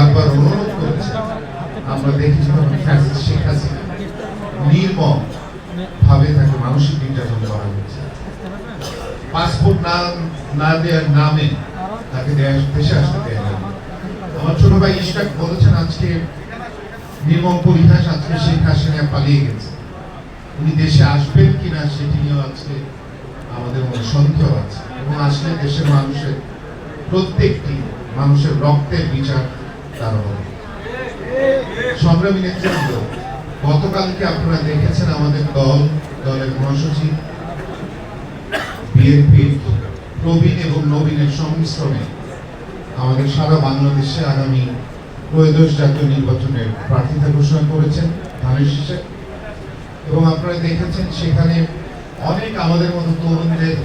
বারবার অনুরোধ করেছে, আমরা দেখেছি তখন শেখ হাসিনা নির্মম ভাবে তাকে মানসিক নির্যাতন করা হয়েছে। পাসপোর্ট না না দেওয়ার নামে তাকে দেশে আসতে দেয় না আমার ছোট ভাই ইশরাক বলেছেন, আজকে নির্মম পরিহাস আজকে শেখ হাসিনা পালিয়ে গেছে। উনি দেশে আসবেন কিনা সেটি নিয়েও আজকে আমাদের মনে সন্দেহ আছে। এবং আসলে দেশের মানুষের প্রত্যেকটি মানুষের রক্তের বিচার সংগ্রামী নেতৃত্ব গতকালকে আপনারা দেখেছেন আমাদের দল, দলের মহাসচিব বিএনপি প্রবীণ এবং নবীনের সংমিশ্রণে আমাদের সারা বাংলাদেশে আগামী ত্রয়োদশ জাতীয় নির্বাচনের প্রার্থিতা ঘোষণা করেছেন ধানের শীষে। এবং আপনারা দেখেছেন সেখানে অনেক আমাদের মতো তরুণদের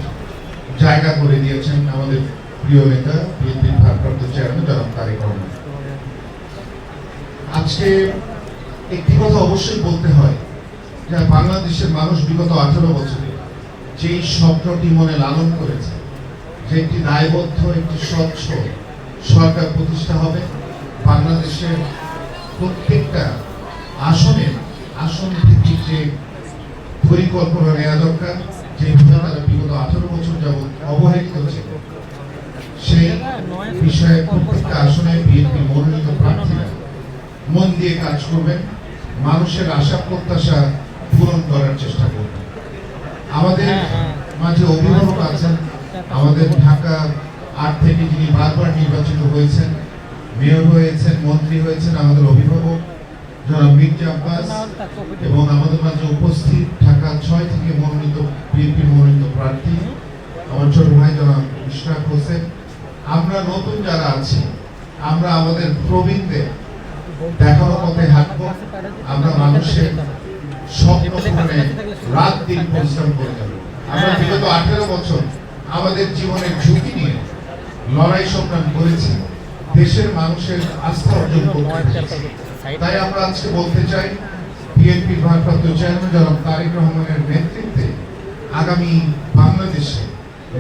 জায়গা করে দিয়েছেন আমাদের প্রিয় নেতা, বিএনপির ভারপ্রাপ্ত চেয়ারম্যান জনাব তারেক রহমান আজকে একটি কথা অবশ্যই বলতে হয় যে বাংলাদেশের মানুষ বিগত আঠারো বছরে যেই স্বপ্নটি মনে লালন করেছে, যে একটি দায়বদ্ধ, একটি স্বচ্ছ সরকার প্রতিষ্ঠা হবে, বাংলাদেশের প্রত্যেকটা আসনে আসন ভিত্তিক যে পরিকল্পনা নেওয়া দরকার, যে তারা বিগত আঠারো বছর যাবৎ অবহেলিত ছিল সেই বিষয়ে প্রত্যেকটা আসনে বিএনপি মনোনীত মন দিয়ে কাজ করবেন মানুষের আশা প্রত্যাশা পূরণ করার চেষ্টা করবেন। আমাদের মাঝে অভিভাবক আছেন আমাদের ঢাকা আট থেকে যিনি বারবার নির্বাচিত হয়েছেন মেয়র হয়েছেন মন্ত্রী হয়েছেন আমাদের অভিভাবক জনাব মির্জা আব্বাস এবং আমাদের মাঝে উপস্থিত ঢাকা ছয় থেকে মনোনীত বিএনপি মনোনীত প্রার্থী আমার ছোট ভাই জনাব ইশরাক হোসেন। আমরা নতুন যারা আছি আমরা আমাদের প্রবীণদের দেখানো পথে হাঁটবো। আমরা মানুষের স্বপ্ন পূরণে রাত দিন পরিশ্রম করে যাব। আমরা বিগত আঠেরো বছর আমাদের জীবনের ঝুঁকি নিয়ে লড়াই সংগ্রাম করেছি। দেশের মানুষের আস্থা অর্জন তাই আমরা আজকে বলতে চাই বিএনপির ভারপ্রাপ্ত চেয়ারম্যান জনাব তারেক রহমানের নেতৃত্বে আগামী বাংলাদেশে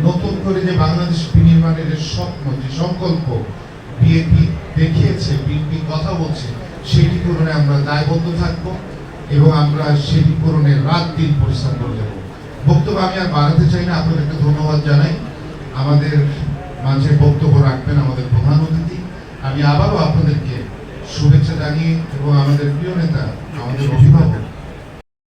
নতুন করে যে বাংলাদেশ বিনির্মাণের যে স্বপ্ন, যে সংকল্প বিএনপি কথা বলছে, সেটি পূরণে আমরা দায়বদ্ধ থাকব এবং আমরা সেটি পূরণে রাত দিন পরিশ্রম করে যাব বক্তব্য আমি আর বাড়াতে চাই না, আপনাদেরকে ধন্যবাদ জানাই। আমাদের মাঝে বক্তব্য রাখবেন আমাদের প্রধান অতিথি। আমি আবারও আপনাদেরকে শুভেচ্ছা জানিয়ে এবং আমাদের প্রিয় নেতা, আমাদের অভিভাবক